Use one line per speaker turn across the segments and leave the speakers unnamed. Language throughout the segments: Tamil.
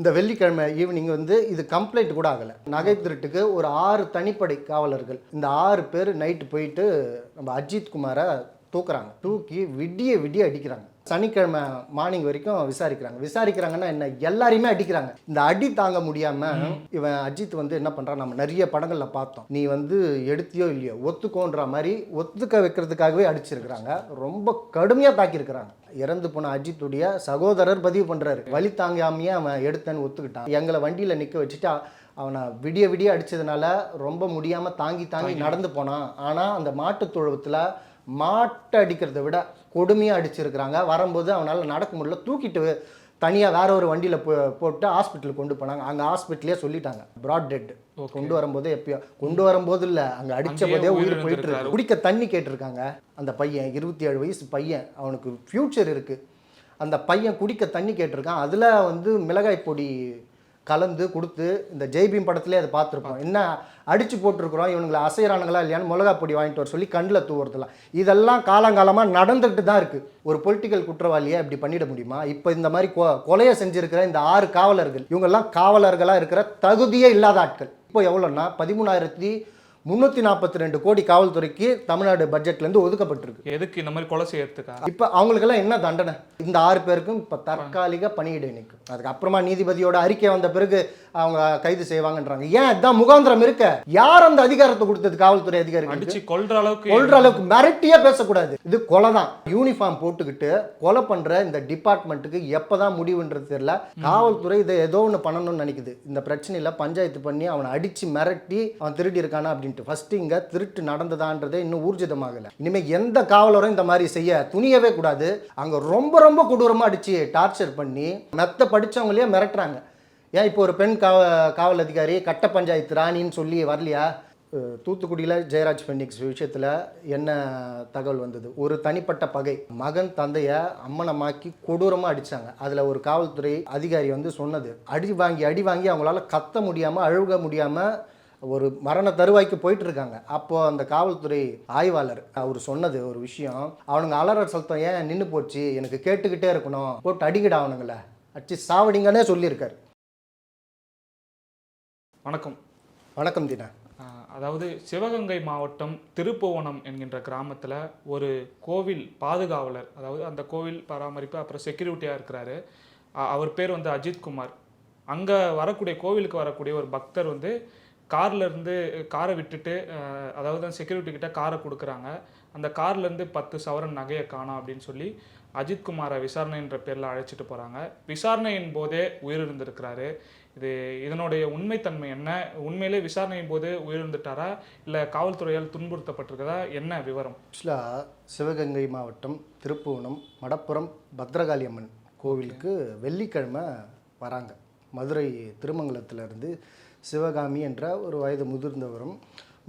இந்த வெள்ளிக்கிழமை ஈவினிங் வந்து இது கம்ப்ளைண்ட் கூட ஆகலை. நகை திருட்டுக்கு ஒரு ஆறு தனிப்படை காவலர்கள் இந்த ஆறு பேர் நைட்டு போயிட்டு நம்ம அஜித் குமாரை தூக்குறாங்க. தூக்கி விடிய விடிய அடிக்கிறாங்க. சனிக்கிழமை மார்னிங் வரைக்கும் விசாரிக்கிறாங்க. விசாரிக்கிறாங்கன்னா என்ன? எல்லாரையுமே அடிக்கிறாங்க. இந்த அடி தாங்க முடியாம இவன் அஜித் வந்து என்ன பண்றான்? நம்ம நிறைய படங்கள்ல பார்த்தோம். நீ வந்து எடுத்தியோ இல்லையோ ஒத்துக்கோன்ற மாதிரி ஒத்துக்க வைக்கிறதுக்காகவே அடிச்சிருக்கிறாங்க. ரொம்ப கடுமையா தாக்கியிருக்கிறாங்க. இறந்து போன அஜித்துடைய சகோதரர் பதிவு பண்றாரு. வழி தாங்காமையே அவன் எடுத்தேன்னு ஒத்துக்கிட்டான். எங்களை வண்டியில நிக்க வச்சுட்டு அவனை விடிய விடிய அடிச்சதுனால ரொம்ப முடியாம தாங்கி தாங்கி நடந்து போனான். ஆனா அந்த மாட்டுத் தொழுவத்துல மாட்டை அடிக்கிறத விட கொடுமையாக அடிச்சிருக்கிறாங்க. வரும்போது அவனால் நடக்க முடியல. தூக்கிட்டு தனியாக வேற ஒரு வண்டியில் போ போட்டு ஹாஸ்பிட்டலுக்கு கொண்டு போனாங்க. அங்கே ஹாஸ்பிட்டலே சொல்லிட்டாங்க. ப்ராட் டெட் கொண்டு வரும்போது எப்பயோ கொண்டு வரும்போது இல்லை. அங்கே அடித்த போதே
உயிர்
போயிட்டு. இருக்கு குடிக்க தண்ணி கேட்டிருக்காங்க. அந்த பையன் இருபத்தி ஏழு வயசு பையன். அவனுக்கு ஃப்யூச்சர் இருக்குது அந்த பையன் குடிக்க தண்ணி கேட்டிருக்கான். அதில் வந்து மிளகாய் பொடி கலந்து கொடுத்து இந்த ஜெய்பீம் படத்துலேயே அதை பார்த்துருப்போம். என்ன அடித்து போட்டிருக்கிறோம் இவனுங்களை அசைகிறானுங்களா இல்லையான்னு மிளகா பொடி வாங்கிட்டு வர சொல்லி கண்ணில் தூவுறதுலாம். இதெல்லாம் காலங்காலமாக நடந்துக்கிட்டு தான் இருக்குது ஒரு பொலிட்டிக்கல் குற்றவாளியை இப்படி பண்ணிட முடியுமா? இப்போ இந்த மாதிரி கொ கொலையை செஞ்சுருக்கிற இந்த ஆறு காவலர்கள் இவங்கெல்லாம் காவலர்களாக இருக்கிற தகுதியே இல்லாத ஆட்கள். இப்போ எவ்வளோன்னா பதிமூணாயிரத்தி முந்நூற்றி நாற்பத்தி ரெண்டு கோடி காவல்துறைக்கு தமிழ்நாடு பட்ஜெட்லேருந்து ஒதுக்கப்பட்டிருக்கு.
எதுக்கு இந்த மாதிரி கொலை செய்யறதுக்கா?
இப்போ அவங்களுக்கெல்லாம் என்ன தண்டனை? இந்த ஆறு பேருக்கும் இப்போ தற்காலிக பணியிடை நிற்கும் அதுக்கப்புறமா நீதிபதியோட அறிக்கை வந்த பிறகு அவங்க கைது செய்வாங்கன்றாங்க. ஏன் இதான் முகாந்திரம் இருக்க? யார் அந்த அதிகாரத்தை கொடுத்தது காவல்துறை அதிகாரிகள்
அடிச்சு கொல்ற அளவுக்கு
கொல்ற அளவுக்கு மிரட்டியே பேசக்கூடாது. இது கொலை தான். யூனிஃபார்ம் போட்டுக்கிட்டு கொலை பண்ற இந்த டிபார்ட்மெண்ட்டுக்கு எப்பதான் முடிவுன்றது தெரியல. காவல்துறை இதை ஏதோ ஒன்று பண்ணணும்னு நினைக்குது. இந்த பிரச்சனையில பஞ்சாயத்து பண்ணி அவனை அடிச்சு மிரட்டி அவன் திருடி இருக்கானா இன்சிடென்ட் ஃபஸ்ட்டு இங்கே திருட்டு நடந்ததான்றதே இன்னும் ஊர்ஜிதமாகலை. இனிமே எந்த காவலரும் இந்த மாதிரி செய்ய துணியவே கூடாது. அங்கே ரொம்ப ரொம்ப கொடூரமாக அடித்து டார்ச்சர் பண்ணி மெத்த படிச்சவங்களையே மிரட்டுறாங்க. ஏன் இப்போ ஒரு பெண் காவ காவல் அதிகாரி கட்ட பஞ்சாயத்து ராணின்னு சொல்லி வரலையா? தூத்துக்குடியில் ஜெயராஜ் பெண்ணிக்ஸ் விஷயத்தில் என்ன தகவல் வந்தது? ஒரு தனிப்பட்ட பகை. மகன் தந்தையை அம்மனமாக்கி கொடூரமாக அடித்தாங்க அதில் ஒரு காவல்துறை அதிகாரி வந்து சொன்னது அடி வாங்கி அடி வாங்கி அவங்களால கத்த முடியாமல் அழுக முடியாமல் ஒரு மரண தருவாய்க்கு போயிட்டு இருக்காங்க அப்போ அந்த காவல்துறை ஆய்வாளர் அவர் சொன்னது ஒரு விஷயம். அவனுங்க அலற சத்தம் ஏன் நின்று போச்சு? எனக்கு கேட்டுக்கிட்டே இருக்கணும். போட்டு அடிக்கடா அவனுங்கள. அடிச்சு சாவடிங்கன்னே சொல்லியிருக்காரு.
வணக்கம்.
வணக்கம் தினா.
அதாவது சிவகங்கை மாவட்டம் திருப்புவனம் என்கின்ற கிராமத்தில் ஒரு கோவில் பாதுகாவலர் அதாவது அந்த கோவில் பராமரிப்பு அப்புறம் செக்யூரிட்டியாக இருக்கிறாரு. அவர் பேர் வந்து அஜித் குமார். அங்கே வரக்கூடிய கோவிலுக்கு வரக்கூடிய ஒரு பக்தர் வந்து கார்ல இருந்து காரை விட்டுட்டு அதாவது செக்யூரிட்டி கிட்ட காரை கொடுக்குறாங்க. அந்த கார்ல இருந்து பத்து சவரன் நகையை காணோம் அப்படின்னு சொல்லி அஜித் குமாரை விசாரணைன்ற பேரில் அழைச்சிட்டு போகிறாங்க விசாரணையின் போதே உயிரிழந்திருக்கிறாரு. இது இதனுடைய உண்மைத்தன்மை என்ன? உண்மையிலே விசாரணையின் போது உயிரிழந்துட்டாரா? இல்லை காவல்துறையால் துன்புறுத்தப்பட்டிருக்கதா என்ன விவரம்?
ஆக்சுவலாக சிவகங்கை மாவட்டம் திருப்புவனம் மடப்புறம் பத்ரகாளி அம்மன் கோவிலுக்கு வெள்ளிக்கிழமை வராங்க. மதுரை திருமங்கலத்திலிருந்து சிவகாமி என்ற ஒரு வயது முதிர்ந்தவரும்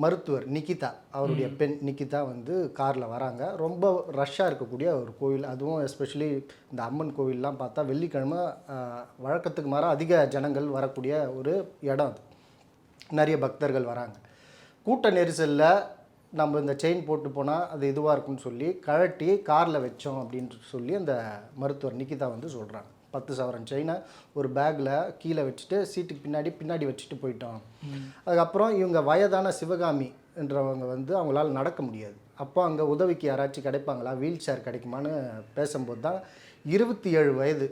மருத்துவர் நிகிதா அவருடைய பெண் நிகிதா வந்து காரில் வராங்க. ரொம்ப ரஷ்ஷாக இருக்கக்கூடிய ஒரு கோவில். அதுவும் எஸ்பெஷலி இந்த அம்மன் கோவில்லாம் பார்த்தா வெள்ளிக்கிழமை வழக்கத்துக்கு மாறாக அதிக ஜனங்கள் வரக்கூடிய ஒரு இடம் அது. நிறைய பக்தர்கள் வராங்க. கூட்ட நெரிசலில் நம்ம இந்த செயின் போட்டு போனால் அது இதுவாக இருக்கும்னு சொல்லி கழட்டி காரில் வச்சோம் அப்படின்னு சொல்லி அந்த மருத்துவர் நிகிதா வந்து சொல்கிறாங்க பத்து சவரன் செயினை ஒரு பேக்கில் கீழே வச்சுட்டு சீட்டுக்கு பின்னாடி பின்னாடி வச்சுட்டு போயிட்டோம். அதுக்கப்புறம் இவங்க வயதான சிவகாமி என்றவங்க வந்து அவங்களால நடக்க முடியாது. அப்போ அங்கே உதவிக்கு யாராச்சும் கிடைப்பாங்களா? வீல் சேர் கிடைக்குமான்னு பேசும்போது தான் இருபத்தி ஏழு வயது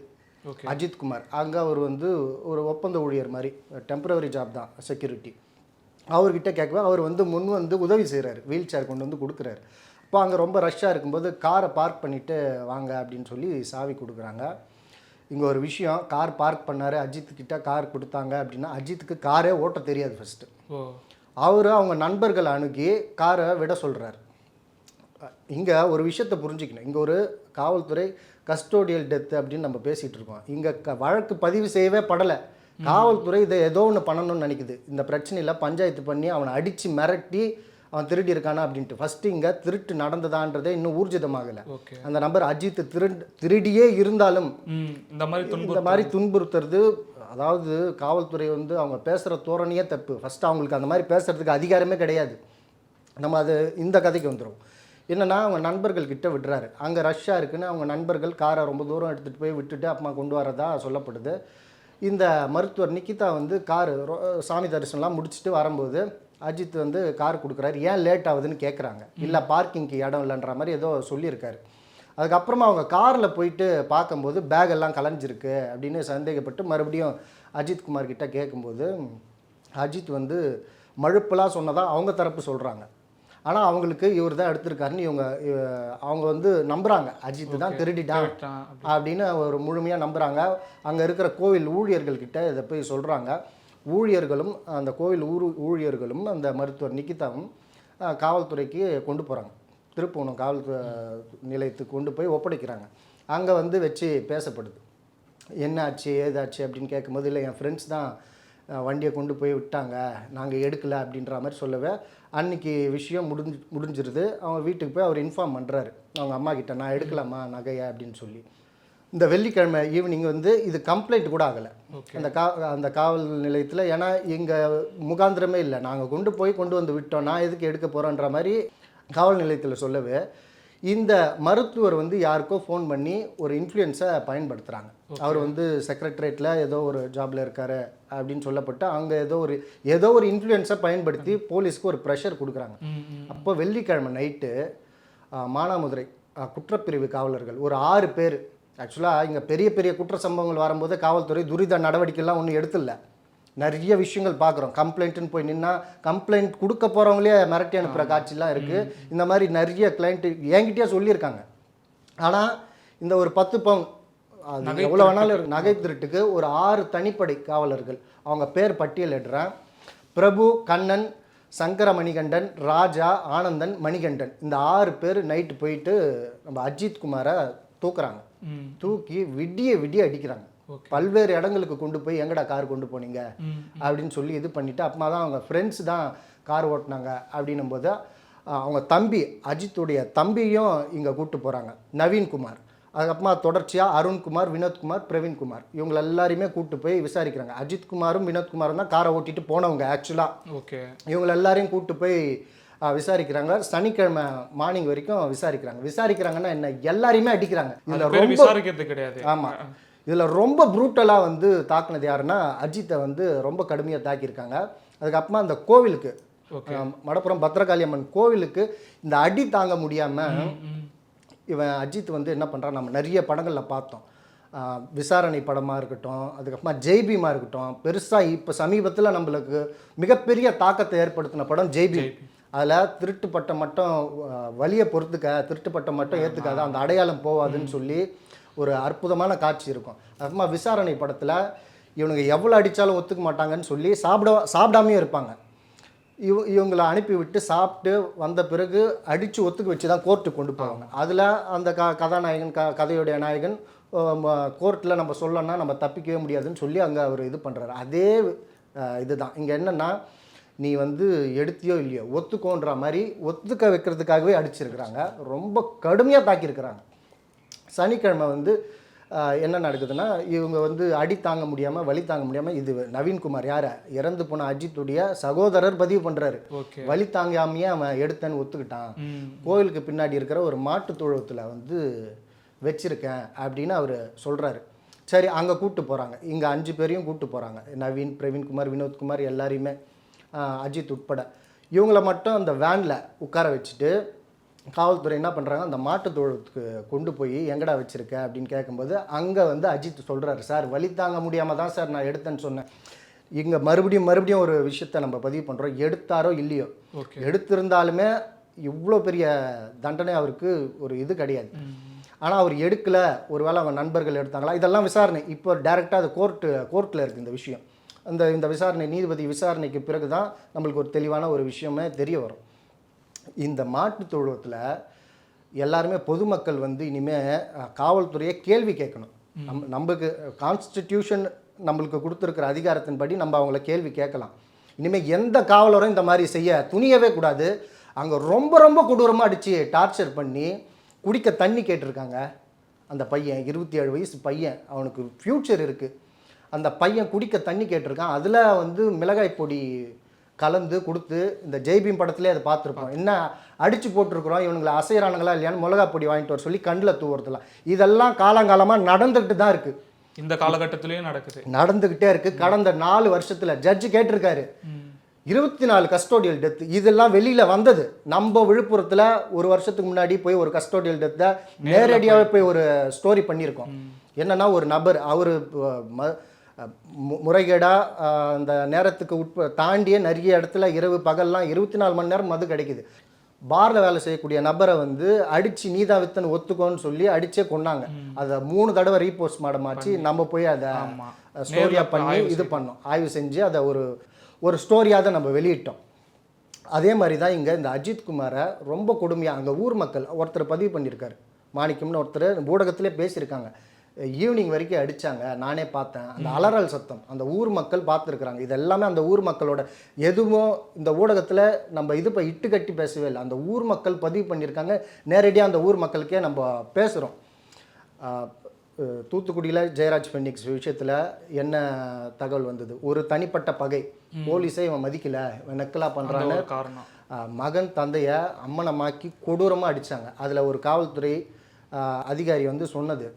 ஓகே.
அஜித் குமார். அங்கே அவர் வந்து ஒரு ஒப்பந்த ஊழியர் மாதிரி டெம்பரவரி ஜாப் தான் செக்யூரிட்டி அவர்கிட்ட கேட்கவே அவர் வந்து முன் வந்து உதவி செய்கிறாரு வீல் சேர் கொண்டு வந்து கொடுக்குறாரு. அப்போ அங்கே ரொம்ப ரஷ்ஷாக இருக்கும்போது காரை பார்க் பண்ணிவிட்டு வாங்க அப்படின்னு சொல்லி சாவி கொடுக்குறாங்க. இங்கே ஒரு விஷயம் கார் பார்க் பண்ணார் அஜித் கிட்ட கார் கொடுத்தாங்க அப்படின்னா அஜித்துக்கு காரே ஓட்ட தெரியாது ஃபஸ்ட்டு அவர் அவங்க நண்பர்களை அணுகி காரை விட சொல்கிறார் இங்கே ஒரு விஷயத்தை புரிஞ்சுக்கணும். இங்கே ஒரு காவல்துறை கஸ்டோடியல் டெத் அப்படின்னு நம்ம பேசிகிட்டு இருக்கோம். இங்கே க வழக்கு பதிவு செய்யவே படலை. காவல்துறை இதை ஏதோ ஒன்று பண்ணணும்னு நினைக்குது. இந்த பிரச்சனையில் பஞ்சாயத்து பண்ணி அவனை அடித்து மிரட்டி அவன் திருடி இருக்கானா அப்படின்ட்டு. ஃபஸ்ட்டு இங்கே திருட்டு நடந்ததான்றதே இன்னும் ஊர்ஜிதமாகலை.
ஓகே
அந்த நபர் அஜித் திருடு திருடியே இருந்தாலும்
இந்த மாதிரி
இந்த மாதிரி துன்புறுத்துறது அதாவது காவல்துறை வந்து அவங்க பேசுகிற தோரணையே தப்பு. ஃபஸ்ட்டு அவங்களுக்கு அந்த மாதிரி பேசுகிறதுக்கு அதிகாரமே கிடையாது. நம்ம அது இந்த கதைக்கு வந்துடும் என்னன்னா அவங்க நண்பர்கள் கிட்ட விடுறாரு. அங்கே ரஷ்ஷாக இருக்குன்னு அவங்க நண்பர்கள் காரை ரொம்ப தூரம் எடுத்துகிட்டு போய் விட்டுட்டு அப்புறமா கொண்டு வரதா சொல்லப்படுது. இந்த மருத்துவர் நிக்கிதா வந்து காரு சாமி தரிசனம்லாம் முடிச்சுட்டு வரும்போது அஜித் வந்து கார் கொடுக்குறாரு. ஏன் லேட் ஆகுதுன்னு கேட்குறாங்க இல்லை பார்க்கிங்க்கு இடம் இல்லைன்ற மாதிரி ஏதோ சொல்லியிருக்காரு. அதுக்கப்புறமா அவங்க காரில் போயிட்டு பார்க்கும்போது பேக் எல்லாம் கலைஞ்சிருக்கு அப்படின்னு சந்தேகப்பட்டு மறுபடியும் அஜித் குமார் கிட்ட கேட்கும்போது அஜித் வந்து மழுப்பெல்லாம் சொன்னதா அவங்க தரப்பு சொல்கிறாங்க ஆனால் அவங்களுக்கு இவர் தான் எடுத்திருக்காருன்னு இவங்க இவ- அவங்க வந்து நம்புகிறாங்க அஜித் தான் திருடிட்டான்? அப்படின்னு. ஒரு முழுமையாக நம்புகிறாங்க அங்கே இருக்கிற கோவில் ஊழியர்கள் கிட்ட இதை போய் சொல்கிறாங்க ஊழியர்களும் அந்த கோவில் ஊரு ஊழியர்களும் அந்த மருத்துவர் நிக்கிதாவும் காவல்துறைக்கு கொண்டு போகிறாங்க திருப்பூணம் காவல் நிலையத்துக்கு கொண்டு போய் ஒப்படைக்கிறாங்க. அங்கே வந்து வச்சு பேசப்படுது. என்னாச்சு ஏதாச்சு? அப்படின்னு கேட்கும்போது இல்லை என் ஃப்ரெண்ட்ஸ் தான் வண்டியை கொண்டு போய் விட்டாங்க. நாங்கள் எடுக்கல அப்படின்ற மாதிரி சொல்லவே அன்னைக்கு விஷயம் முடிஞ்சு முடிஞ்சிருது. அவங்க வீட்டுக்கு போய் அவர் இன்ஃபார்ம் பண்ணுறாரு அவங்க அம்மா கிட்ட நான் எடுக்கலாமா நகையை? அப்படின்னு சொல்லி. இந்த வெள்ளிக்கிழமை ஈவினிங் வந்து இது கம்ப்ளைண்ட் கூட ஆகலை. அந்த கா அந்த காவல் நிலையத்தில் ஏன்னா இங்கே முகாந்திரமே இல்லை. நாங்கள் கொண்டு போய் கொண்டு வந்து விட்டோம். நான் எதுக்கு எடுக்க போகிறோன்ற மாதிரி காவல் நிலையத்தில் சொல்லவே இந்த மருத்துவர் வந்து யாருக்கோ ஃபோன் பண்ணி ஒரு இன்ஃப்ளூயன்ஸை பயன்படுத்துகிறாங்க அவர் வந்து செக்ரட்டரியேட்டில் ஏதோ ஒரு ஜாபில் இருக்காரு அப்படின்னு சொல்லப்பட்டு அங்கே ஏதோ ஒரு ஏதோ ஒரு இன்ஃப்ளூயன்ஸை பயன்படுத்தி போலீஸ்க்கு ஒரு ப்ரெஷர் கொடுக்குறாங்க. அப்போ வெள்ளிக்கிழமை நைட்டு மானாமதுரை குற்றப்பிரிவு காவலர்கள் ஒரு ஆறு பேர் ஆக்சுவலாக இங்கே பெரிய பெரிய குற்ற சம்பவங்கள் வரும்போது காவல்துறை துரித நடவடிக்கைலாம் ஒன்றும் எடுத்துல நிறைய விஷயங்கள் பார்க்குறோம் கம்ப்ளைண்ட்டுன்னு போய் நின்னா கம்ப்ளைண்ட் கொடுக்க போகிறவங்களே மிரட்டி அனுப்புகிற காட்சிலாம் இருக்குது இந்த மாதிரி நிறைய கிளைண்ட்டு என்கிட்டயே சொல்லியிருக்காங்க. ஆனால் இந்த ஒரு பத்து பவுன் அது எவ்வளோ வேணாலும். நகை திருட்டுக்கு ஒரு ஆறு தனிப்படை காவலர்கள் அவங்க பேர் பட்டியலிடுறேன் பிரபு கண்ணன் சங்கர மணிகண்டன் ராஜா ஆனந்தன் மணிகண்டன். இந்த ஆறு பேர் நைட்டு போயிட்டு நம்ம அஜித் குமாரை தூக்குறாங்க. தூக்கி விடிய விடிய அடிக்கிறாங்க. பல்வேறு இடங்களுக்கு கொண்டு போய் எங்கடா கார் கொண்டு போனீங்க. அப்படின்னு சொல்லி இது பண்ணிட்டு அப்புறமா தான் அவங்க ஃப்ரெண்ட்ஸ் தான் கார் ஓட்டினாங்க அப்படின்னும் போது அவங்க தம்பி அஜித்துடைய தம்பியும் இங்கே கூப்பிட்டு போகிறாங்க நவீன்குமார் அதுக்கப்புறமா தொடர்ச்சியாக அருண்குமார் வினோத்குமார் பிரவீன்குமார் இவங்க எல்லாரையுமே கூப்பிட்டு போய் விசாரிக்கிறாங்க. அஜித்குமாரும் வினோத்குமாரும் தான் காரை ஓட்டிட்டு போனவங்க ஆக்சுவலாக
ஓகே.
இவங்க எல்லாரையும் கூப்பிட்டு போய் விசாரிக்கிறாங்க. சனிக்கிழமை மார்னிங் வரைக்கும் விசாரிக்கிறாங்க. விசாரிக்கிறாங்கன்னா என்ன? எல்லாரையுமே அடிக்கிறாங்க. இதில் ரொம்ப
விசாரிக்கிறது கிடையாது.
ஆமாம் இதில் ரொம்ப ப்ரூட்டலாக வந்து தாக்குனது யாருன்னா அஜித்தை வந்து ரொம்ப கடுமையாக தாக்கியிருக்காங்க. அதுக்கப்புறமா அந்த கோவிலுக்கு மடப்புறம் பத்ரகாளி அம்மன் கோவிலுக்கு இந்த அடி தாங்க முடியாமல். இவன் அஜித் வந்து என்ன பண்ணுறான் நம்ம நிறைய படங்களில் பார்த்தோம். விசாரணை படமாக இருக்கட்டும் அதுக்கப்புறமா ஜெய்பீமாக இருக்கட்டும் பெருசாக இப்போ சமீபத்தில் நம்மளுக்கு மிகப்பெரிய தாக்கத்தை ஏற்படுத்தின படம் ஜெய்பீம் அதில் திருட்டு பட்டம் மட்டும் வலியை பொறுத்துக்க திருட்டு பட்டம் மட்டும் ஏற்றுக்காத அந்த அடையாளம் போவாதுன்னு சொல்லி ஒரு அற்புதமான காட்சி இருக்கும். அதுக்கப்புறமா விசாரணை படத்தில் இவனுங்க எவ்வளோ அடித்தாலும் ஒத்துக்க மாட்டாங்கன்னு சொல்லி சாப்பிட சாப்பிடாமையும் இருப்பாங்க. இவ இவங்களை அனுப்பி விட்டு சாப்பிட்டு வந்த பிறகு அடித்து ஒத்துக்க வச்சு தான் கோர்ட்டுக்கு கொண்டு போவாங்க. அதில் அந்த க கதாநாயகன் க கதையுடைய நாயகன் கோர்ட்டில் நம்ம சொல்லணும்னா நம்ம தப்பிக்கவே முடியாதுன்னு சொல்லி அங்கே அவர் இது பண்ணுறாரு அதே இதுதான். இங்கே என்னென்னா நீ வந்து எடுத்தியோ இல்லையோ ஒத்துக்கோன்ற மாதிரி ஒத்துக்க வைக்கிறதுக்காகவே அடிச்சிருக்கிறாங்க. ரொம்ப கடுமையாக தாக்கியிருக்கிறாங்க. சனிக்கிழமை வந்து என்ன நடக்குதுன்னா இவங்க வந்து அடி தாங்க முடியாமல் வலி தாங்க முடியாமல் இது நவீன்குமார் யார்? இறந்து போன அஜித்துடைய சகோதரர் பதிவு பண்ணுறாரு வலி தாங்காமையே அவன் எடுத்தேன்னு ஒத்துக்கிட்டான். கோயிலுக்கு பின்னாடி இருக்கிற ஒரு மாட்டு தொழுவத்தில் வந்து வச்சிருக்கேன் அப்படின்னு அவர் சொல்கிறாரு சரி அங்கே கூப்பிட்டு போகிறாங்க இங்கே அஞ்சு பேரையும் கூப்பிட்டு போகிறாங்க நவீன் பிரவீன்குமார் வினோத்குமார் எல்லாரையுமே. அஜித் உட்பட. இவங்கள மட்டும் அந்த வேனில் உட்கார வச்சுட்டு காவல்துறை என்ன பண்ணுறாங்க அந்த மாட்டு கொண்டு போய் எங்கடா வச்சிருக்க? அப்படின்னு கேட்கும்போது அங்கே வந்து அஜித் சொல்கிறாரு சார் வலி தாங்க முடியாமல் தான் சார் நான் எடுத்தேன்னு சொன்னேன். இங்கே மறுபடியும் மறுபடியும் ஒரு விஷயத்த நம்ம பதிவு பண்ணுறோம் எடுத்தாரோ இல்லையோ? எடுத்திருந்தாலுமே இவ்வளோ பெரிய தண்டனை அவருக்கு ஒரு இது கிடையாது. ஆனால் அவர் எடுக்கலை. ஒருவேளை அவங்க நண்பர்கள் எடுத்தாங்களா? இதெல்லாம் விசாரணை. இப்போ டைரெக்டாக அது கோர்ட்டு கோர்ட்டில் இருக்குது இந்த விஷயம். அந்த இந்த விசாரணை நீதிபதி விசாரணைக்கு பிறகு தான் நம்மளுக்கு ஒரு தெளிவான ஒரு விஷயமே தெரிய வரும். இந்த மாட்டுத் தொழுவத்தில் எல்லாருமே பொதுமக்கள் வந்து இனிமேல் காவல்துறையை கேள்வி கேட்கணும். நம் நமக்கு கான்ஸ்டிடியூஷன் நம்மளுக்கு கொடுத்துருக்கிற அதிகாரத்தின்படி நம்ம அவங்கள கேள்வி கேட்கலாம். இனிமேல் எந்த காவலரும் இந்த மாதிரி செய்ய துணியவே கூடாது. அங்கே ரொம்ப ரொம்ப கொடூரமாக அடித்து டார்ச்சர் பண்ணி குடிக்க தண்ணி கேட்டிருக்காங்க. அந்த பையன் இருபத்தி ஏழு வயசு பையன். அவனுக்கு ஃப்யூச்சர் இருக்குது அந்த பையன் குடிக்க தண்ணி கேட்டிருக்கான். அதில் வந்து மிளகாய் பொடி கலந்து கொடுத்து இந்த ஜெய்பீம் படத்துலேயே அதை பார்த்துருப்போம். என்ன அடித்து போட்டிருக்கிறோம் இவனுங்களை அசைகிறானுங்களா இல்லையான்னு மிளகா பொடி வாங்கிட்டு வர சொல்லி கண்ணில் தூவுறதுலாம் இதெல்லாம் காலங்காலமாக நடந்துக்கிட்டு தான் இருக்குது
இந்த காலகட்டத்திலயும் நடக்குது.
நடந்துக்கிட்டே இருக்கு. கடந்த நாலு வருஷத்துல ஜட்ஜு கேட்டிருக்காரு. இருபத்தி நாலு கஸ்டோடியல் டெத் இதெல்லாம் வெளியில வந்தது. நம்ம விழுப்புரத்துல ஒரு வருஷத்துக்கு முன்னாடி போய் ஒரு கஸ்டோடியல் டெத்தை நேரடியாகவே போய். ஒரு ஸ்டோரி பண்ணியிருக்கோம். என்னன்னா ஒரு நபர் அவர் முறைகேடா அஹ், அந்த நேரத்துக்கு உட்ப தாண்டிய நிறைய இடத்துல இரவு பகல்லாம் இருபத்தி நாலு மணி நேரம் மது கிடைக்குது. பார்ல வேலை செய்யக்கூடிய நபரை வந்து அடிச்சு நீதா வித்தன் ஒத்துக்கோன்னு சொல்லி அடிச்சே கொண்டாங்க அதை மூணு தடவை ரீபோஸ்ட் மாடம் ஆச்சு நம்ம போய் அதை ஸ்டோரியாக பண்ணி இது பண்ணோம். ஆய்வு செஞ்சு அதை ஒரு ஒரு ஸ்டோரியாக தான் நம்ம வெளியிட்டோம். அதே மாதிரி தான் இங்கே இந்த அஜித் குமாரை ரொம்ப கொடுமையாக அங்கே ஊர் மக்கள் ஒருத்தர் பதிவு பண்ணியிருக்காரு. மாணிக்கம்னு ஒருத்தர் ஊடகத்திலே பேசியிருக்காங்க. ஈவினிங் வரைக்கும் அடிச்சாங்க. நானே பார்த்தேன். அந்த அலறல் சத்தம் அந்த ஊர் மக்கள் பார்த்துருக்குறாங்க. இது எல்லாமே அந்த ஊர் மக்களோட எதுவும் இந்த ஊடகத்தில் நம்ம இது இப்போ இட்டு கட்டி பேசவே இல்லை. அந்த ஊர் மக்கள் பதிவு பண்ணியிருக்காங்க. நேரடியாக அந்த ஊர் மக்களுக்கே நம்ம பேசுகிறோம் தூத்துக்குடியில் ஜெயராஜ் பென்னிக்ஸ் விஷயத்தில் என்ன தகவல் வந்தது? ஒரு தனிப்பட்ட பகை. போலீஸை இவன் மதிக்கல. இவன் நெக்கலா
அந்த
பண்ணுறான்னு
காரணம்.
மகன் தந்தையை அம்மனமாக்கி கொடூரமாக அடிச்சாங்க. அதில் ஒரு காவல்துறை அதிகாரி வந்து சொன்னது.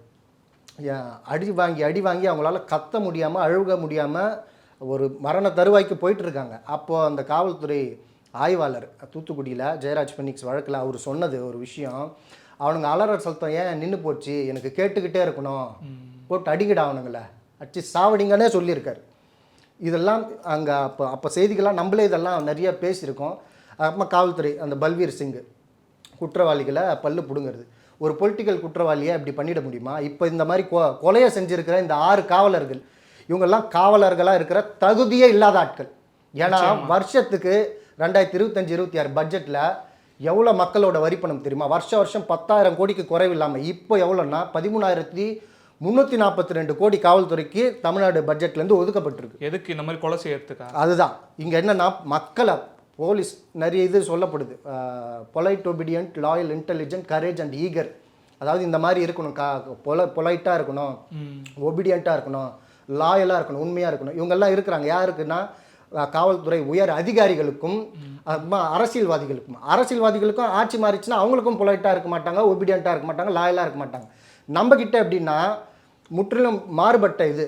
அடி வாங்கி அடி வாங்கி அவங்களால கத்த முடியாமல் அழுக முடியாமல் ஒரு மரண தருவாய்க்கு போயிட்டு இருக்காங்க அப்போ அந்த காவல்துறை ஆய்வாளர் தூத்துக்குடியில் ஜெயராஜ் பெனிக்ஸ் வழக்கில் அவர் சொன்னது ஒரு விஷயம். அவனுங்க அலறல் சத்தம் ஏன் நின்று போச்சு? எனக்கு கேட்டுக்கிட்டே இருக்கணும். போட்டு அடிக்கடா அவனுங்கள. அடிச்சு சாவடிங்கன்னே சொல்லியிருக்காரு. இதெல்லாம் அங்கே அப்போ அப்போ செய்திகள்லாம் நம்மளே இதெல்லாம் நிறைய பேசியிருக்கோம். அப்புறமா காவல்துறை அந்த பல்வீர் சிங் குற்றவாளிகளை பல்லு பிடுங்கிறது. ஒரு பொலிட்டிக்கல் குற்றவாளியை இப்படி பண்ணிட முடியுமா? இப்போ இந்த மாதிரி கொ கொலையை செஞ்சிருக்கிற இந்த ஆறு காவலர்கள் இவங்கெல்லாம் காவலர்களாக இருக்கிற தகுதியே இல்லாத ஆட்கள். ஏன்னா வருஷத்துக்கு ரெண்டாயிரத்தி இருபத்தஞ்சு இருபத்தி ஆறு பட்ஜெட்டில் எவ்வளோ மக்களோட வரி பணம் தெரியுமா? வருஷம் வருஷம் பத்தாயிரம் கோடிக்கு குறைவு இல்லாமல் இப்போ எவ்வளோன்னா பதிமூணாயிரத்தி முந்நூற்றி நாற்பத்தி ரெண்டு கோடி காவல்துறைக்கு தமிழ்நாடு பட்ஜெட்லேருந்து ஒதுக்கப்பட்டிருக்கு.
எதுக்கு இந்த மாதிரி கொலை செய்யறதுக்கா?
அதுதான். இங்கே என்னன்னா மக்களை போலீஸ் நிறைய இது சொல்லப்படுது. Polite obedient loyal intelligent courage and eager அதாவது இந்த மாதிரி இருக்கணும். கா பொல பொலைட்டாக இருக்கணும். ஒபீடியண்ட்டாக இருக்கணும். லாயலாக இருக்கணும். உண்மையாக இருக்கணும். இவங்கெல்லாம் இருக்கிறாங்க. யாருக்குன்னா காவல்துறை உயர் அதிகாரிகளுக்கும் அரசியல்வாதிகளுக்கும். அரசியல்வாதிகளுக்கும் ஆட்சி மாறிச்சுன்னா அவங்களுக்கும் பொலைட்டாக இருக்க மாட்டாங்க ஒபீடியண்ட்டாக இருக்க மாட்டாங்க லாயலாக இருக்க மாட்டாங்க. நம்ம கிட்ட எப்படின்னா முற்றிலும் மாறுபட்ட இது.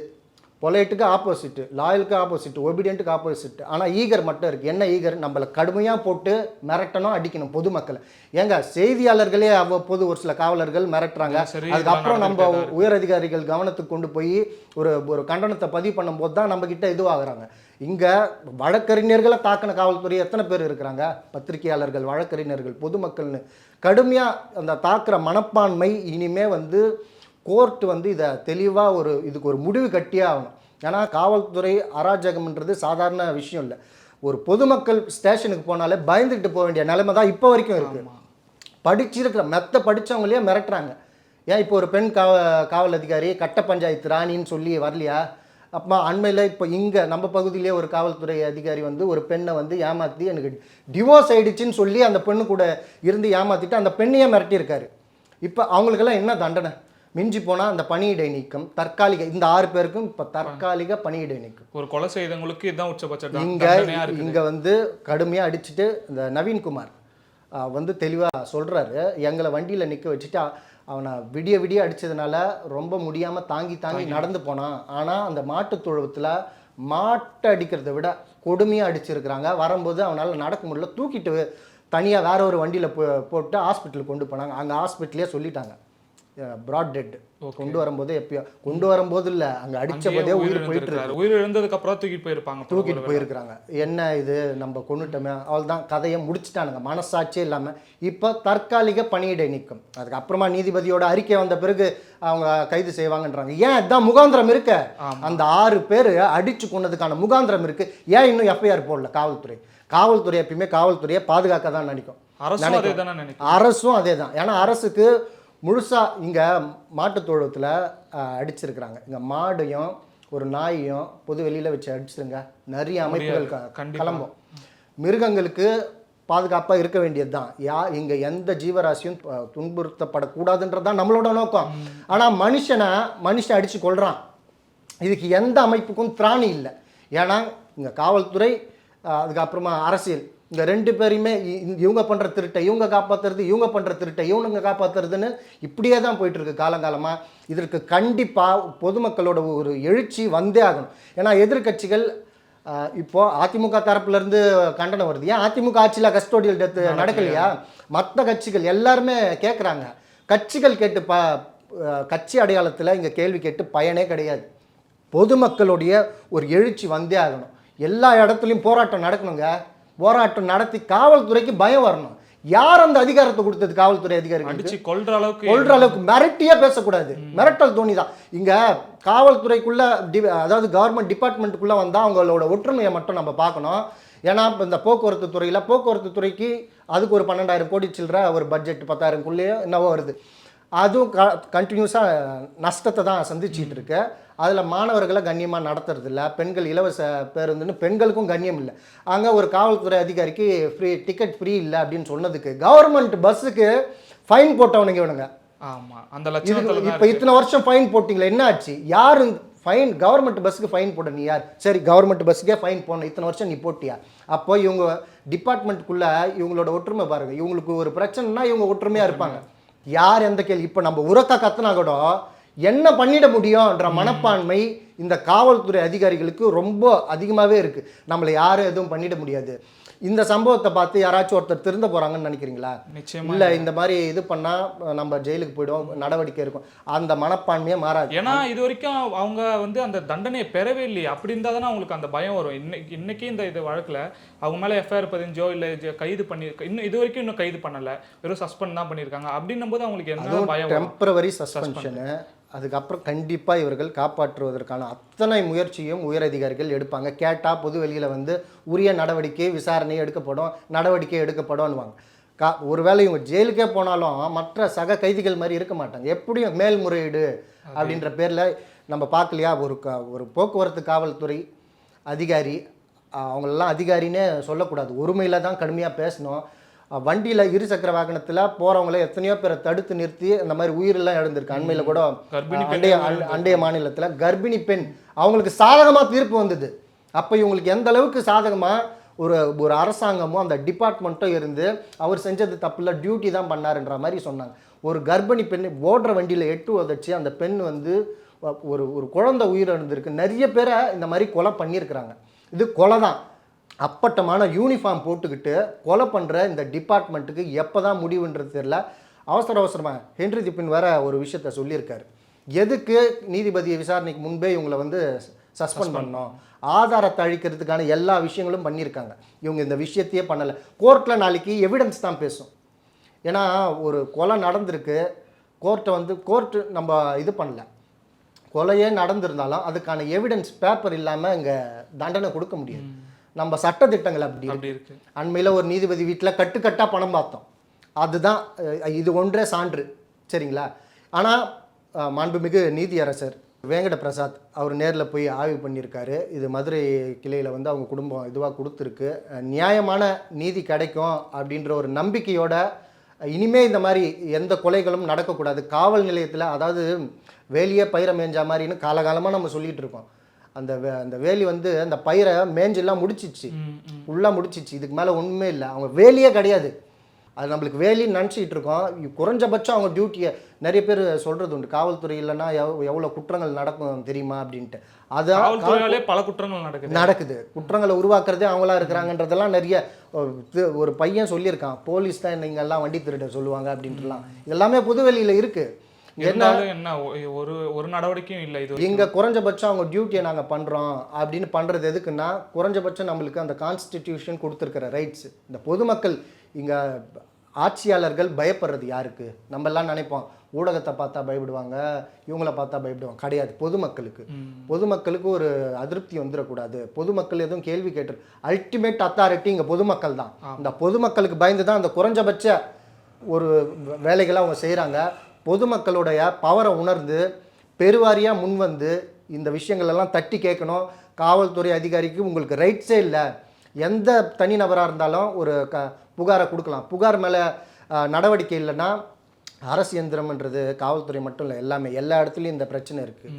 பொலைட்டுக்கு ஆப்போசிட் லாயலுக்கு ஆப்போசிட் ஒபீடியண்ட்டுக்கு ஆப்போசிட் ஆனால் ஈகர் மட்டும் இருக்குது என்ன ஈகர்? நம்மளை கடுமையாக போட்டு மிரட்டணும் அடிக்கணும் பொதுமக்களை. ஏங்க செய்தியாளர்களே அவ்வப்போது ஒரு சில காவலர்கள் மிரட்டுறாங்க. அதுக்கப்புறம் நம்ம உயர் அதிகாரிகள் கவனத்துக்கு கொண்டு போய் ஒரு ஒரு கண்டனத்தை பதிவு பண்ணும்போது தான் நம்ம கிட்ட இதுவாகுறாங்க. இங்கே வழக்கறிஞர்களை தாக்கின காவல்துறை எத்தனை பேர் இருக்கிறாங்க? பத்திரிகையாளர்கள் வழக்கறிஞர்கள் பொதுமக்கள்னு. கடுமையாக அந்த தாக்குற மனப்பான்மை இனிமே வந்து கோர்ட் வந்து இதை தெளிவாக ஒரு இதுக்கு ஒரு முடிவு கட்டியே ஆகணும். ஏன்னா காவல்துறை அராஜகம்ன்றது சாதாரண விஷயம் இல்லை. ஒரு பொதுமக்கள் ஸ்டேஷனுக்கு போனாலே பயந்துக்கிட்டு போக வேண்டிய நிலைமை தான் இப்போ வரைக்கும் இருக்குது படிச்சிருக்கிற மெத்த படிச்சவங்களே மிரட்டுறாங்க. ஏன் இப்போ ஒரு பெண் காவ காவல் அதிகாரி கட்ட பஞ்சாயத்து ராணின்னு சொல்லி வரலையா? அப்பமா அண்மையில் இப்போ இங்கே நம்ம பகுதியிலே ஒரு காவல்துறை அதிகாரி வந்து ஒரு பெண்ணை வந்து ஏமாற்றி எனக்கு டிவோர்ஸ் ஆயிடுச்சுன்னு சொல்லி அந்த பெண்ணு கூட இருந்து ஏமாற்றிட்டு அந்த பெண்ணையே மிரட்டியிருக்காரு. இப்போ அவங்களுக்கெல்லாம் என்ன தண்டனை? மிஞ்சி போனால் அந்த பணியிடை நீக்கம் தற்காலிக இந்த ஆறு பேருக்கும் இப்போ தற்காலிக பணியிடை நீக்கம்.
ஒரு கொலை செய்தவங்களுக்கு இதுதான் உச்சபட்ச த-
இங்க இங்க வந்து கடுமையா அடிச்சுட்டு இந்த நவீன்குமார் வந்து தெளிவா சொல்றாரு. எங்களை வண்டியில நிக்க வச்சுட்டு அவனை விடிய விடிய அடிச்சதுனால ரொம்ப முடியாம தாங்கி தாங்கி நடந்து போனான். ஆனா அந்த மாட்டுத் தொழுவத்துல மாட்டை அடிக்கிறதை விட கொடுமையா அடிச்சிருக்கிறாங்க. வரும்போது அவனால நடக்க முடியல. தூக்கிட்டு தனியா வேற ஒரு வண்டியில போ போட்டு ஹாஸ்பிட்டலுக்கு கொண்டு போனாங்க. அங்க ஹாஸ்பிட்டலே சொல்லிட்டாங்க. ப்ராட் டெட் கொண்டு வரும்போது எப்பயோ கொண்டு வரும்போது இல்ல அங்க
அங்கேயே
போதே
உயிர்
போயிட்டு இருக்கு.
உயிர் இழந்ததுக்கு அப்புறம் தூக்கிட்டு போயிருப்பாங்க
தூக்கிட்டு. போயிருக்கிறாங்க. என்ன இது நம்ம கொண்டுட்டோமே அவள் தான் கதையை முடிச்சிட்டானுங்க. மனசாட்சியே இல்லாமல் இப்போ தற்காலிக பணியிடை நீக்கம். அதுக்கப்புறமா நீதிபதியோட அறிக்கை வந்த பிறகு அவங்க கைது செய்வாங்கன்றாங்க. ஏன் இதான் முகாந்திரம் இருக்க. அந்த ஆறு பேர் அடிச்சு கொண்டதுக்கான முகாந்திரம் இருக்கு. ஏன் இன்னும் எஃப்ஐஆர் போடல? காவல்துறை. காவல்துறை எப்பயுமே காவல்துறையை பாதுகாக்க தான் நினைக்கும்
அரசும் அதே தான்
ஏன்னா அரசுக்கு முழுசா இங்க மாட்டுத் தொழுவத்துல அடிச்சிருக்கிறாங்க. இங்க மாடையும் ஒரு நாயையும் பொது வெளியில வச்சு அடிச்சிருங்க. நிறைய அமைப்புகள். கிளம்பும் மிருகங்களுக்கு பாதுகாப்பாக இருக்க வேண்டியது தான் யா இங்கே எந்த ஜீவராசியும் துன்புறுத்தப்படக்கூடாதுன்றது தான் நம்மளோட நோக்கம். ஆனால் மனுஷனை மனுஷன் அடித்து கொள்றான் இதுக்கு எந்த அமைப்புக்கும் திராணி இல்லை. ஏன்னா இங்கே காவல்துறை அதுக்கப்புறமா அரசியல். இந்த ரெண்டு பேரையுமே இவங்க பண்ற திருட்டை இவங்க காப்பாத்துறது இவங்க பண்ற திருட்டை இவனுங்க காப்பாத்துறதுன்னு இப்படியே தான் போயிட்டு இருக்கு காலங்காலமா. இதற்கு கண்டிப்பா பொதுமக்களோட ஒரு எழுச்சி வந்தே ஆகணும். ஏன்னா எதிர்க்கட்சிகள் ஆஹ், இப்போ அதிமுக தரப்புல இருந்து கண்டனம் வருது. ஏன் அதிமுக ஆட்சியில் கஸ்டோடியல் டெத் நடக்கலையா? மற்ற கட்சிகள் எல்லாருமே கேட்குறாங்க கட்சிகள் கேட்டு ப கட்சி அடையாளத்தில் இங்கே கேள்வி கேட்டு பயனே கிடையாது. பொதுமக்களுடைய ஒரு எழுச்சி வந்தே ஆகணும். எல்லா இடத்துலையும் போராட்டம் நடக்கணுங்க. போராட்டம் நடத்தி காவல்துறைக்கு பயம் வரணும். யார் அந்த அதிகாரத்தை கொடுத்தது காவல்துறை அதிகாரிகளுக்கு?
அடிச்சு கொல்ற அளவுக்கு
கொள்ற அளவுக்கு மிரட்டியே பேசக்கூடாது. மிரட்டல் தோணி தான் இங்க காவல்துறைக்குள்ள அதாவது கவர்மெண்ட் டிபார்ட்மெண்ட்டுக்குள்ள வந்தா அவங்களோட ஒற்றுமையை மட்டும் நம்ம பார்க்கணும். ஏன்னா இப்போ இந்த போக்குவரத்து துறையில போக்குவரத்து துறைக்கு அதுக்கு ஒரு பன்னெண்டாயிரம் கோடி சில்லற ஒரு பட்ஜெட் பத்தாயிரம்குள்ளேயே என்னவோ வருது. அதுவும் க கண்டினியூஸாக நஷ்டத்தை தான் சந்திச்சிட்டு இருக்கு அதில் மாணவர்களை கண்ணியமாக நடத்துறது இல்ல பெண்கள் இலவச பேருந்துன்னு பெண்களுக்கும் கண்ணியம் இல்லை. அங்கே ஒரு காவல்துறை அதிகாரிக்கு ஃப்ரீ டிக்கெட் ஃப்ரீ இல்லை அப்படின்னு சொன்னதுக்கு கவர்மெண்ட் பஸ்ஸுக்கு ஃபைன் போட்டவனுங்க இவனுங்க.
ஆமா அந்த தான்
இப்போ இத்தனை வருஷம் ஃபைன் போட்டிங்களே என்ன ஆச்சு யாரு ஃபைன் கவர்மெண்ட் பஸ்ஸுக்கு ஃபைன் போட நீ யார்? சரி கவர்மெண்ட் பஸ்ஸுக்கே ஃபைன் போடணும். இத்தனை வருஷம் நீ போட்டியா? அப்போ இவங்க டிபார்ட்மெண்ட்டுக்குள்ள இவங்களோட ஒற்றுமை பாருங்க. இவங்களுக்கு ஒரு பிரச்சனைனா இவங்க ஒற்றுமையா இருப்பாங்க. யார் எந்த கேள்வி? இப்போ நம்ம உரக்கா கத்துனா கூட என்ன பண்ணிட முடியும்ன்ற மனப்பான்மை இந்த காவல்துறை அதிகாரிகளுக்கு ரொம்ப அதிகமாகவே இருக்கு. நம்மளை யாரும் எதுவும் பண்ணிட முடியாது. இந்த சம்பவத்தை பார்த்து யாராச்சும் ஒருத்தர் திருந்த போறாங்கன்னு நினைக்கிறீங்களா? இல்ல இந்த மாதிரி இது பண்ணா நம்ம ஜெயிலுக்கு போயிடுவோம் நடவடிக்கை இருக்கும். அந்த மனப்பான்மையே மாறாது.
ஏன்னா இது வரைக்கும் அவங்க வந்து அந்த தண்டனையை பெறவே இல்லையே. அப்படி இருந்தால் தானே அவங்களுக்கு அந்த பயம் வரும். இன்னைக்கு இன்னைக்கு இந்த இது வழக்கில் அவங்க மேலே எஃப்ஐஆர் பதிஞ்சோ இல்லை கைது பண்ணி இன்னும் இது வரைக்கும் இன்னும் கைது பண்ணல. வெறும் சஸ்பெண்ட் தான் பண்ணியிருக்காங்க. அப்படின்னும் போது அவங்களுக்கு என்ன
அதுவும்
பயம்
டெம்பரவரி சஸ்பென்ஷனு அதுக்கப்புறம் கண்டிப்பா இவர்கள் காப்பாற்றுவதற்கான அத்தனை முயற்சியும் உயரதிகாரிகள் எடுப்பாங்க. கேட்டா பொது வெளியில வந்து உரிய நடவடிக்கை விசாரணை எடுக்கப்படும் நடவடிக்கை எடுக்கப்படும்னுவாங்க. கா ஒருவேளை இவங்க ஜெயிலுக்கே போனாலும் மற்ற சக கைதிகள் மாதிரி இருக்க மாட்டாங்க. எப்படியும் மேல்முறையீடு அப்படின்ற பேர்ல நம்ம பார்க்கலையா? ஒரு க ஒரு போக்குவரத்து காவல்துறை அதிகாரி அவங்களெல்லாம் அதிகாரின்னே சொல்லக்கூடாது. ஒருமையில் தான் கடுமையாக பேசணும். வண்டியில் இருசக்கர வாகனத்தில் போகிறவங்கள எத்தனையோ பேரை தடுத்து நிறுத்தி அந்த மாதிரி உயிரெல்லாம் இழந்திருக்கு. அண்மையில் கூட அண்டைய அண்ட- அண்டைய மாநிலத்தில் கர்ப்பிணி பெண். அவங்களுக்கு சாதகமாக தீர்ப்பு வந்தது. அப்போ இவங்களுக்கு எந்த அளவுக்கு சாதகமாக ஒரு ஒரு அரசாங்கமும் அந்த டிபார்ட்மெண்ட்டும் இருந்து அவர் செஞ்சது தப்பில்ல டியூட்டி தான் பண்ணாருன்ற மாதிரி சொன்னாங்க. ஒரு கர்ப்பிணி பெண் ஓடுற வண்டியில் எட்டு உதச்சி அந்த பெண் வந்து ஒரு ஒரு குழந்தை உயிரிழந்திருக்கு. நிறைய பேரை இந்த மாதிரி கொலை பண்ணியிருக்கிறாங்க. இது கொலை தான் அப்பட்டமான யூனிஃபார்ம் போட்டுக்கிட்டு கொலை பண்ணுற இந்த டிபார்ட்மெண்ட்டுக்கு எப்போ தான் முடிவுன்றது தெரியல. அவசர அவசரமாக ஹென்ரி திப்பின் வேற ஒரு விஷயத்த சொல்லியிருக்காரு. எதுக்கு நீதிபதியை விசாரணைக்கு முன்பே இவங்களை வந்து சஸ்பெண்ட் பண்ணோம் ஆதாரத்தை அழிக்கிறதுக்கான எல்லா விஷயங்களும் பண்ணியிருக்காங்க. இவங்க இந்த விஷயத்தையே பண்ணலை. கோர்ட்டில் நாளைக்கு எவிடன்ஸ் தான் பேசும். ஏன்னா ஒரு கொலை நடந்திருக்கு. கோர்ட்டை வந்து கோர்ட்டு நம்ம இது பண்ணல. கொலையே நடந்திருந்தாலும் அதுக்கான எவிடன்ஸ் பேப்பர் இல்லாமல் இங்கே தண்டனை கொடுக்க முடியாது. நம்ம சட்டத்திட்டங்கள் அப்படி இருக்கு.
அப்படி இருக்கு.
அண்மையில் ஒரு நீதிபதி வீட்டில் கட்டுக்கட்டாக பணம் பார்த்தோம். அதுதான் இது ஒன்றே சான்று. சரிங்களா? ஆனால் மாண்புமிகு நீதியரசர் வேங்கட பிரசாத் அவர் நேரில் போய் ஆய்வு பண்ணியிருக்காரு. இது மதுரை கிளையில் வந்து அவங்க குடும்பம் இதுவாக கொடுத்துருக்கு. நியாயமான நீதி கிடைக்கும் அப்படின்ற ஒரு நம்பிக்கையோட இனிமே இந்த மாதிரி எந்த கொலைகளும் நடக்கக்கூடாது. காவல் நிலையத்தில் அதாவது வேலியே பயிரை மேஞ்சா மாதிரின்னு காலகாலமாக நம்ம சொல்லிட்டு இருக்கோம். அந்த வே- அந்த வேலி வந்து அந்த பயிரை மேஞ்செல்லாம் முடிச்சிச்சு. ஃபுல்லாக முடிச்சிச்சு. இதுக்கு மேலே ஒன்றுமே இல்லை. அவங்க வேலியே கிடையாது. அது நம்மளுக்கு வேலின்னு நினச்சிக்கிட்டு இருக்கோம். குறைஞ்சபட்சம் அவங்க டியூட்டியை நிறைய பேர் சொல்கிறது உண்டு. காவல்துறை இல்லைன்னா எவ் எவ்வளோ குற்றங்கள் நடக்கும் தெரியுமா அப்படின்ட்டு.
காவல்துறையாலே பல குற்றங்கள் நடக்குது.
நடக்குது. குற்றங்களை உருவாக்குறதே அவங்களா இருக்கிறாங்கன்றதெல்லாம் நிறைய ஒரு பையன் சொல்லியிருக்கான். போலீஸ் தான் நீங்க எல்லாம் வண்டி திருட சொல்லுவாங்க அப்படின்ட்டுலாம். இதெல்லாமே புதுவெளியில் இருக்கு.
என்ன ஒ- ஒரு ஒரு நடவடிக்கையும் இல்லை இது.
இங்க குறைஞ்சபட்சம் அவங்க டியூட்டியை நாங்க பண்றோம் அப்படின்னு பண்றது எதுக்குன்னா குறைஞ்சபட்சம் நம்மளுக்கு அந்த கான்ஸ்டிடியூஷன் கொடுத்துருக்கிற ரைட்ஸ் இந்த பொதுமக்கள் இங்க ஆட்சியாளர்கள் பயப்படுறது யாருக்கு? நம்ம எல்லாம் நினைப்போம் ஊடகத்தை பார்த்தா பயப்படுவாங்க இவங்கள பார்த்தா பயப்படுவாங்க. கிடையாது பொதுமக்களுக்கு.
பொதுமக்களுக்கு
ஒரு அதிருப்தி வந்துடக்கூடாது. பொதுமக்கள் எதுவும் கேள்வி கேட்டு அல்டிமேட் அத்தாரிட்டி இங்கே பொதுமக்கள் தான். இந்த பொதுமக்களுக்கு பயந்து தான் அந்த குறைஞ்சபட்ச ஒரு வேலைகளை அவங்க செய்கிறாங்க பொதுமக்களுடைய பவரை உணர்ந்து பெருவாரியாக முன் வந்து இந்த விஷயங்களெல்லாம் தட்டி கேட்கணும். காவல்துறை அதிகாரிக்கு உங்களுக்கு ரைட்ஸே இல்லை. எந்த தனிநபராக இருந்தாலும் ஒரு க புகாரை கொடுக்கலாம். புகார் மேலே நடவடிக்கை இல்லைன்னா அரசு எந்திரம்ன்றது காவல்துறை மட்டும் இல்லை. எல்லாமே எல்லா இடத்துலையும் இந்த பிரச்சனை இருக்குது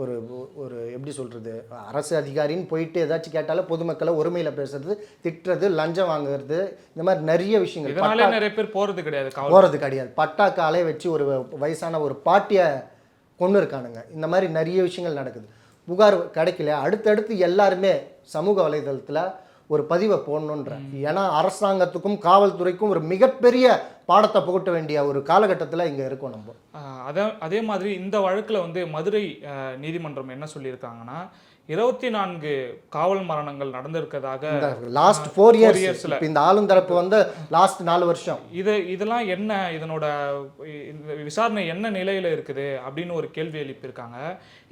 ஒரு ஒரு எப்படி சொல்கிறது அரசு அதிகாரின்னு போயிட்டு ஏதாச்சும் கேட்டாலும் பொதுமக்களை ஒருமையில் பேசுறது திட்டுறது லஞ்சம் வாங்குறது இந்த மாதிரி நிறைய விஷயங்கள்.
நிறைய பேர் போறது கிடையாது
போகிறது கிடையாது. பட்டாக்கு அலைய வச்சு ஒரு வயசான ஒரு பாட்டியை கொண்டு இருக்கானுங்க. இந்த மாதிரி நிறைய விஷயங்கள் நடக்குது. புகார் கிடைக்கல. அடுத்தடுத்து எல்லாருமே சமூக வலைதளத்தில் ஒரு பதிவை போடணுன்ற. ஏன்னா அரசாங்கத்துக்கும் காவல்துறைக்கும் ஒரு மிகப்பெரிய பாடத்தை புகட்ட வேண்டிய ஒரு காலகட்டத்தில் இங்கே இருக்கோம் நம்ம.
அதே அதே மாதிரி இந்த வழக்குல வந்து மதுரை நீதிமன்றம் என்ன சொல்லியிருக்காங்கன்னா இருபத்தி நான்கு காவல் மரணங்கள் நடந்திருக்கதாக
இந்த லாஸ்ட் ஃபோர் இயர்ஸ் இந்த ஆளுந்தரப்பு வந்து லாஸ்ட் நாலு வருஷம்.
இது இதெல்லாம் என்ன இதனோட விசாரணை என்ன நிலையில இருக்குது அப்படின்னு ஒரு கேள்வி எழுப்பியிருக்காங்க.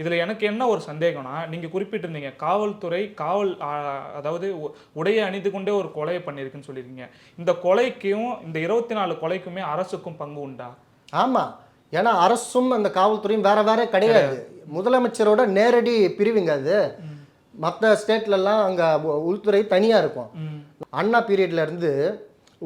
இதுல எனக்கு என்ன ஒரு சந்தேகம்னா நீங்க குறிப்பிட்டிருந்தீங்க காவல்துறை காவல் அதாவது உடையை அணிந்து கொண்டே ஒரு கொலையை பண்ணியிருக்குன்னு சொல்லியிருக்கீங்க. இந்த கொலைக்கும் இந்த இருபத்தி நாலு கொலைக்குமே அரசுக்கும் பங்கு உண்டா?
ஆமாம் ஏன்னா அரசும் அந்த காவல்துறையும் வேற வேற கிடையாது. முதலமைச்சரோட நேரடி பிரிவுங்க அது. மற்ற ஸ்டேட்லலாம் அங்கே உள்துறை தனியாக இருக்கும். அண்ணா பீரியட்லேருந்து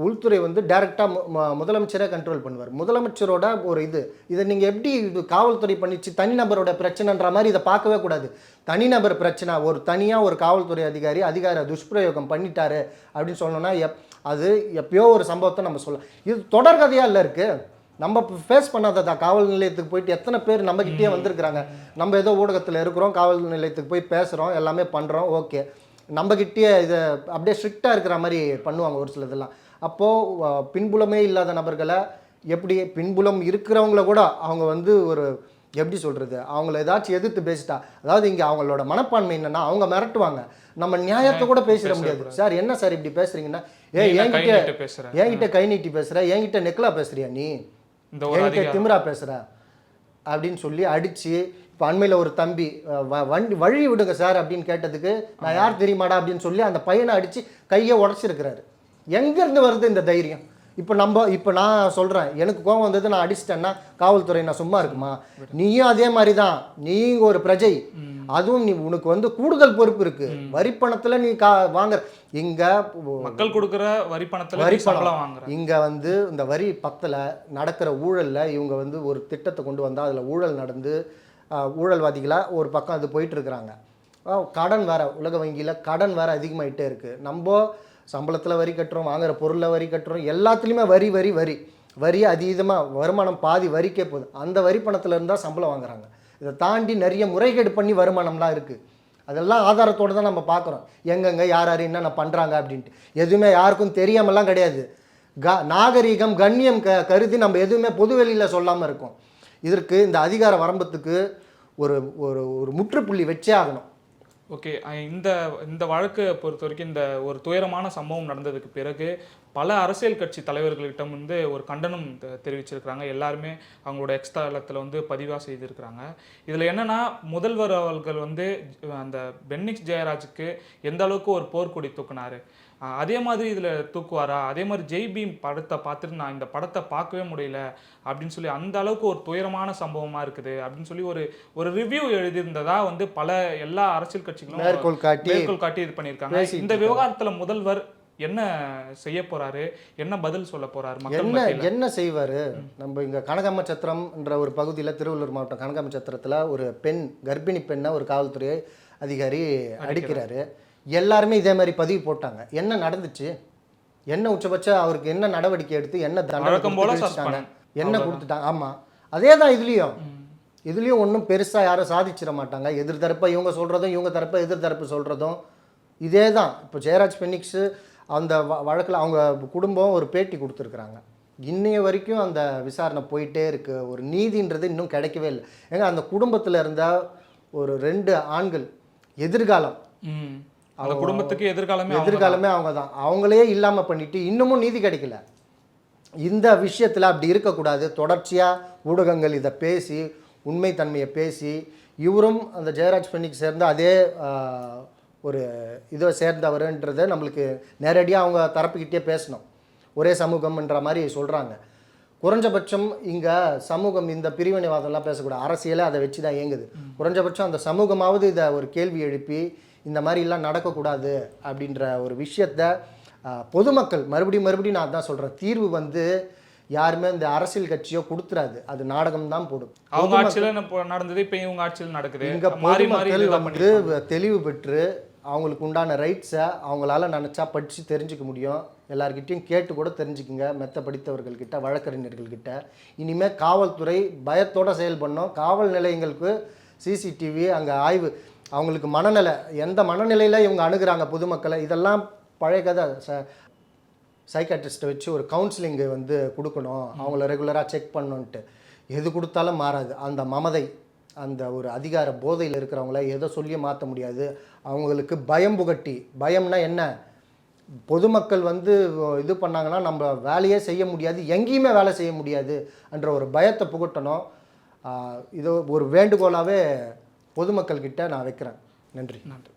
உள்துறை வந்து டைரெக்டாக முதலமைச்சரே கண்ட்ரோல் பண்ணுவார். முதலமைச்சரோட ஒரு இது. இதை நீங்கள் எப்படி இது காவல்துறை பண்ணிச்சு? தனிநபரோட பிரச்சனைன்ற மாதிரி இதை பார்க்கவே கூடாது. தனிநபர் பிரச்சனை ஒரு தனியாக ஒரு காவல்துறை அதிகாரி அதிகார துஷ்பிரயோகம் பண்ணிட்டாரு அப்படின்னு சொன்னோன்னா எப் அது எப்பயோ ஒரு சம்பவத்தை நம்ம சொல்லலாம். இது தொடர்கதையாக இல்லை இருக்குது நம்ம ஃபேஸ் பண்ணாததா? காவல் நிலையத்துக்கு போயிட்டு எத்தனை பேர் நம்ம கிட்டே வந்திருக்கிறாங்க? நம்ம ஏதோ ஊடகத்தில் இருக்கிறோம் காவல் நிலையத்துக்கு போய் பேசுகிறோம் எல்லாமே பண்ணுறோம் ஓகே. நம்மகிட்டயே இதை அப்படியே ஸ்ட்ரிக்டாக இருக்கிற மாதிரி பண்ணுவாங்க ஒரு சில இதெல்லாம் அப்போது பின்புலமே இல்லாத நபர்களை எப்படி பின்புலம் இருக்கிறவங்கள கூட அவங்க வந்து ஒரு எப்படி சொல்கிறது அவங்கள ஏதாச்சும் எதிர்த்து பேசிட்டா அதாவது இங்கே அவங்களோட மனப்பான்மை என்னன்னா அவங்க மிரட்டுவாங்க. நம்ம நியாயத்தை கூட பேசிட முடியாது. சார் என்ன சார் இப்படி பேசுறீங்கன்னா ஏ என்கிட்ட என்கிட்ட கை நீட்டி பேசுற என்கிட்ட நெக்லா பேசுறியா நீ?
இந்த ஒரு
திமிரா பேசுற அப்படின்னு சொல்லி அடிச்சு இப்போ அண்மையில் ஒரு தம்பி வண்டி வழி விடுங்க சார் அப்படின்னு கேட்டதுக்கு நான் யார் தெரியுமாடா அப்படின்னு சொல்லி அந்த பையனை அடிச்சு கையை உடச்சிருக்கிறாரு. எங்கேருந்து வருது இந்த தைரியம்? இப்போ நம்ம இப்போ நான் சொல்கிறேன் எனக்கு கோவம் வந்தது நான் அடிச்சிட்டேன்னா காவல்துறை நான் சும்மா இருக்குமா? நீயும் அதே மாதிரி தான் நீங்க ஒரு பிரஜை. அதுவும் நீ உனக்கு வந்து கூடுதல் பொறுப்பு இருக்கு. வரிப்பணத்தில் நீ கா வாங்குற. இங்கே
மக்கள் கொடுக்குற வரி பணத்துல
வரி
வாங்குற.
இங்க வந்து இந்த வரி பத்தில் நடக்கிற ஊழல்ல இவங்க வந்து ஒரு திட்டத்தை கொண்டு வந்தா அதுல ஊழல் நடந்து ஆஹ், ஊழல்வாதிகளா ஒரு பக்கம் அது போயிட்டு இருக்கிறாங்க. கடன் வேற உலக வங்கியில கடன் வேற அதிகமாயிட்டே இருக்கு. நம்ம சம்பளத்தில் வரி கட்டுறோம் வாங்குற பொருளில் வரி கட்டுறோம் எல்லாத்துலேயுமே வரி வரி வரி. வரி அதீதமாக வருமானம் பாதி வரிக்கே போகுது. அந்த வரி பணத்தில் இருந்தால் சம்பளம் வாங்குறாங்க. இதை தாண்டி நிறைய முறைகேடு பண்ணி வருமானம்லாம் இருக்குது அதெல்லாம் ஆதாரத்தோடு தான் நம்ம பார்க்குறோம். எங்கெங்க யார் யார் என்னென்ன பண்ணுறாங்க அப்படின்ட்டு. எதுவுமே யாருக்கும் தெரியாமலாம் கிடையாது. க நாகரீகம் கண்ணியம் க கருதி நம்ம எதுவுமே பொதுவெளியில் சொல்லாமல் இருக்கோம். இதற்கு இந்த அதிகார வரம்பத்துக்கு ஒரு ஒரு ஒரு முற்றுப்புள்ளி வச்சே ஆகணும்.
ஓகே இந்த இந்த வழக்கை பொறுத்த வரைக்கும் இந்த ஒரு துயரமான சம்பவம் நடந்ததுக்கு பிறகு பல அரசியல் கட்சி தலைவர்கள்கிட்ட வந்து ஒரு கண்டனம் தெரிவிச்சிருக்கிறாங்க. எல்லாருமே அவங்களோட எக்ஸ்தளத்தில் வந்து பதிவாக செய்திருக்கிறாங்க. இதில் என்னென்னா முதல்வர் அவர்கள் வந்து அந்த பென்னிக்ஸ் ஜெயராஜுக்கு எந்த அளவுக்கு ஒரு போர்க்கொடி தூக்குனாரு? அதே மாதிரி இதில் தூக்குவாரா? அதே மாதிரி ஜெய் பீம் படத்தை பார்த்துட்டு நான் இந்த படத்தை பார்க்கவே முடியல அப்படின்னு சொல்லி அந்த அளவுக்கு ஒரு துயரமான சம்பவமா இருக்குது அப்படின்னு சொல்லி ஒரு ஒரு ரிவ்யூ எழுதியிருந்ததா வந்து பல எல்லா அரசியல் கட்சிகளும்
மேற்கோள் காட்டி
மேற்கோள் காட்டி இது பண்ணியிருக்காங்க. இந்த விவகாரத்துல முதல்வர் என்ன செய்ய போறாரு? என்ன பதில் சொல்ல போறாரு மக்கள்
என்ன என்ன செய்வார்? நம்ம இங்கே கனகாம சத்திரம்ன்ற ஒரு பகுதியில் திருவள்ளூர் மாவட்டம் கனகாம சத்திரத்தில் ஒரு பெண் கர்ப்பிணி பெண்ணை ஒரு காவல்துறை அதிகாரி அடிக்கிறாரு. எல்லாருமே இதே மாதிரி பதிவு போட்டாங்க. என்ன நடந்துச்சு? என்ன உச்சபட்ச அவருக்கு என்ன நடவடிக்கை எடுத்து என்ன தண்டனை? என்ன கொடுத்துட்டாங்க ஆமாம் அதே தான் இதுலேயும். இதுலேயும் ஒன்றும் பெருசாக யாரும் சாதிச்சிட மாட்டாங்க. எதிர் தரப்பை இவங்க சொல்கிறதும் இவங்க தரப்பை எதிர் தரப்பு சொல்கிறதும் இதே தான் இப்போ ஜெயராஜ் பெனிக்ஸு அந்த வழக்கில் அவங்க குடும்பம் ஒரு பேட்டி கொடுத்துருக்குறாங்க. இன்னைய வரைக்கும் அந்த விசாரணை போயிட்டே இருக்கு. ஒரு நீதின்றது இன்னும் கிடைக்கவே இல்லை. ஏங்க அந்த குடும்பத்தில் இருந்த ஒரு ரெண்டு ஆண்கள் எதிர்காலம்.
அந்த குடும்பத்துக்கு எதிர்காலமே
எதிர்காலமே அவங்க தான். அவங்களே இல்லாமல் பண்ணிட்டு இன்னமும் நீதி கிடைக்கல. இந்த விஷயத்தில் அப்படி இருக்கக்கூடாது. தொடர்ச்சியாக ஊடகங்கள் இதை பேசி உண்மைத்தன்மையை பேசி இவரும் அந்த ஜெயராஜ் பெண்ணிக்கு சேர்ந்த அதே ஒரு இதை சேர்ந்தவருன்றதை நம்மளுக்கு நேரடியாக அவங்க தரப்புக்கிட்டே பேசணும். ஒரே சமூகம்ன்ற மாதிரி சொல்கிறாங்க குறைஞ்சபட்சம் இங்கே சமூகம் இந்த பிரிவினைவாதம்லாம் பேசக்கூடாது. அரசியலே அதை வச்சு தான் இயங்குது குறைஞ்சபட்சம் அந்த சமூகமாவது இதை ஒரு கேள்வி எழுப்பி இந்த மாதிரிலாம் நடக்கக்கூடாது அப்படின்ற ஒரு விஷயத்த பொதுமக்கள் மறுபடியும் மறுபடியும் நான் தான் சொல்கிறேன் தீர்வு வந்து யாருமே இந்த அரசியல் கட்சியோ கொடுத்துறாது. அது நாடகம் தான் போடும்.
அவங்க ஆட்சியில நடந்தது இப்ப இவங்க ஆட்சியில் நடக்குது.
இங்க பொதுமக்கள் வந்து. தெளிவு பெற்று அவங்களுக்கு உண்டான ரைட்ஸை அவங்களால நினச்சா படித்து தெரிஞ்சுக்க முடியும். எல்லார்கிட்டயும் கேட்டு கூட தெரிஞ்சுக்குங்க. மெத்த படித்தவர்கள்கிட்ட வழக்கறிஞர்கள்கிட்ட இனிமேல் காவல்துறை பயத்தோட செயல்படணும். காவல் நிலையங்களுக்கு சிசிடிவி அங்கே ஆய்வு. அவங்களுக்கு மனநிலை எந்த மனநிலையில் இவங்க அணுகுறாங்க பொதுமக்களை இதெல்லாம் பழைய கதை. ச சைக்காட்ரிஸ்ட்டை வச்சு ஒரு கவுன்சிலிங்கு வந்து கொடுக்கணும். அவங்கள ரெகுலராக செக் பண்ணணுன்ட்டு எது கொடுத்தாலும் மாறாது. அந்த மமதை அந்த ஒரு அதிகார போதையில் இருக்கிறவங்கள எதை சொல்லி மாற்ற முடியாது. அவங்களுக்கு பயம் புகட்டி. பயம்னா என்ன? பொதுமக்கள் வந்து இது பண்ணாங்கன்னா நம்ம வேலையே செய்ய முடியாது. எங்கேயுமே வேலை செய்ய முடியாது. என்ற ஒரு பயத்தை புகட்டணும். இது ஒரு வேண்டுகோளாகவே பொதுமக்கள்கிட்ட நான் வைக்கிறேன். நன்றி.
நன்றி.